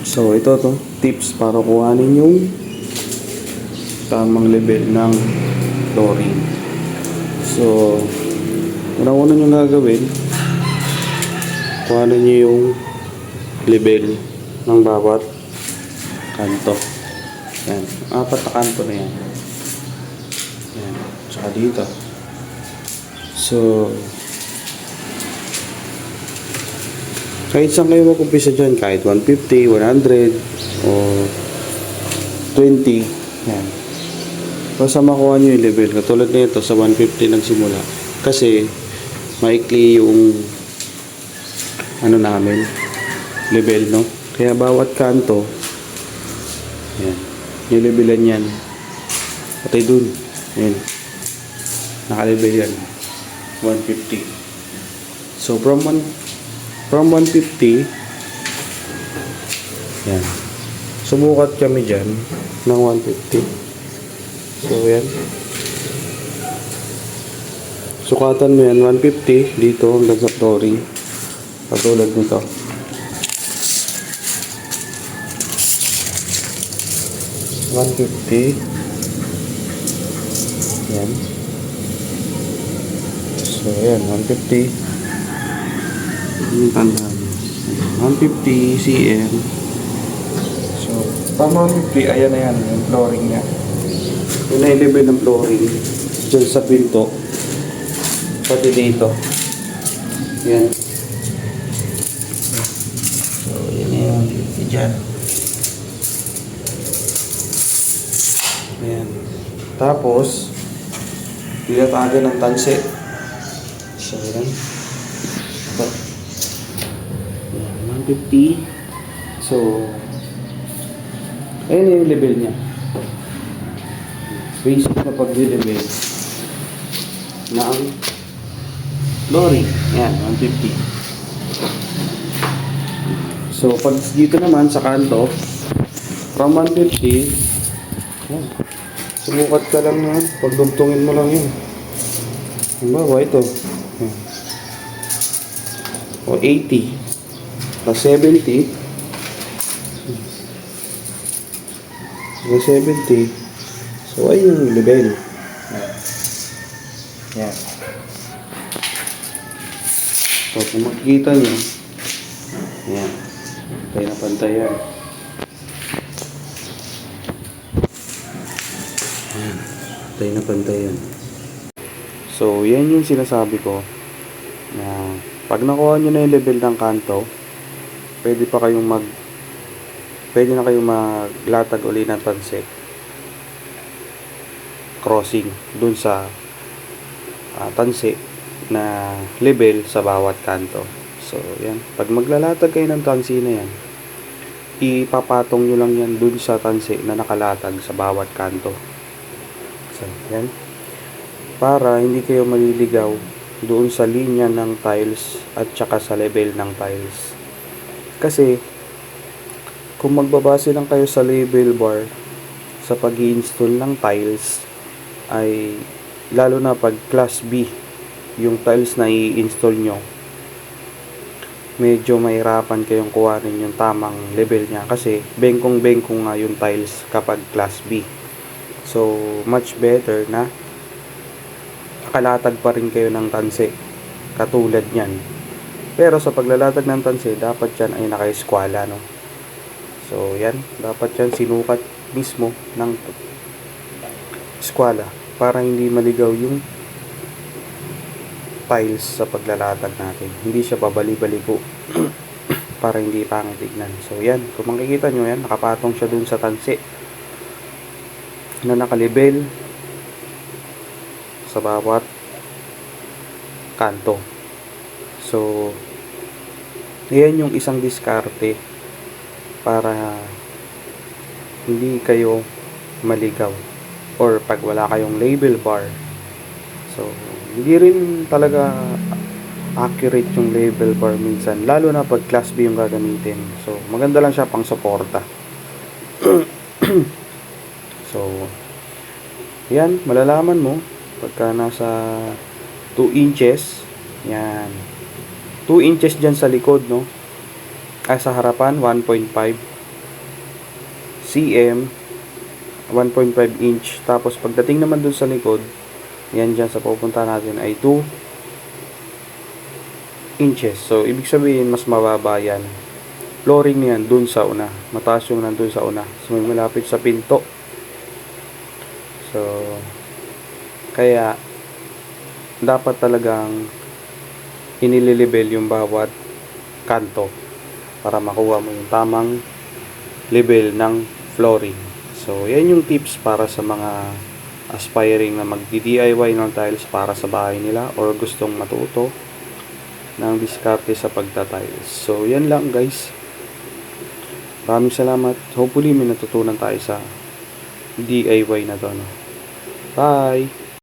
So, ito to, tips para kuhanin yung tamang level ng chlorine. So, una-una nyo gagawin, kuhanin nyo yung level ng bawat kanto. Yan. Apat na kanto na yan. Yan. Tsaka dito. So, kahit saan kayo mag-umpisa dyan, kahit 150, 100, o 20, yan. Basta makuha nyo yung level. Katulad nito, sa 150 nagsimula. Kasi, maikli yung ano namin, level, no? Kaya bawat kanto, yan, nilevelan yan. Pati dun, yan, nakalevel yan. 150. So, from one, from 150, yan, sumukat kami dyan ng 150. So, yan. Sukatan mo yan, 150 dito hanggang sa flooring. Katulad nito. One fifty. Yan. So, yan. 150. Yung tandaan mo. 150 cm. So, tama 150. Ayan na yan. Yung flooring niya. Yung na-level ng flooring. Diyan sa pinto. Pati dito. Yan. So, yan na yung 150 dyan. Ayan. Tapos, pinataga ng tanse. So, yan. Ito. Ayan, 150. So, ayun yung level niya. Basic na pag-level na ang lorry. Ayan, 150. So, pag dito naman sa kanto, from 150, yan. Sumukat ka lang na, pagdugtungin mo lang yun. Halimbawa, ito. Yan. O 80. Plus 70. Plus 70. So, ay yung level. Yan. Yan. So, kung makikita nyo, yan. Pantay na pantay yan. Ayan. Pantay na pantay yan. So, yan yung sinasabi ko na pag nakuha nyo na yung level ng kanto, pwede pa kayong mag pwede na kayong maglatag uli ng pansit crossing dun sa uh, tansi na level sa bawat kanto. So, yan. Pag maglalatag kayo ng tansi na yan, ipapatong nyo lang yan dun sa tansi na nakalatag sa bawat kanto. So, yan. Para hindi kayo maliligaw doon sa linya ng tiles at saka sa level ng tiles. Kasi, kung magbabase lang kayo sa label bar sa pag install ng tiles, ay lalo na pag class B yung tiles na i-install nyo medyo mahirapan kayong kuhanin yung tamang level niya. Kasi bengkong bengkong nga yung tiles kapag class B. So much better na nakalatag pa rin kayo ng tanse katulad nyan pero sa paglalatag ng tanse dapat yan ay naka-eskwala no so yan dapat yan sinukat mismo ng eskwala para hindi maligaw yung tiles sa paglalatag natin. Hindi siya babali-baliko para hindi pangit tignan. So yan, kung makikita nyo yan, nakapatong siya dun sa tansi na nakalibel sa bawat kanto. So, yan yung isang diskarte para hindi kayo maligaw or pag wala kayong label bar. So hindi rin talaga accurate yung label bar minsan lalo na pag class B yung gagamitin. So maganda lang siya pang suporta. So yan malalaman mo pagka nasa 2 inches. Yan 2 inches dyan sa likod no? Ay sa harapan 1.5 cm 1.5 inch. Tapos pagdating naman dun sa likod yan dyan sa pupunta natin ay 2 inches. So ibig sabihin mas mababa yan. Flooring niyan dun sa una. Mataas yung nandun sa una. So may malapit sa pinto. So kaya dapat talagang inililibel yung bawat kanto para makuha mo yung tamang level ng flooring. So, yan yung tips para sa mga aspiring na mag-DIY ng tiles para sa bahay nila or gustong matuto ng diskarte sa pagta-tiles. So, yan lang guys. Maraming salamat. Hopefully may natutunan tayo sa DIY na to. No? Bye!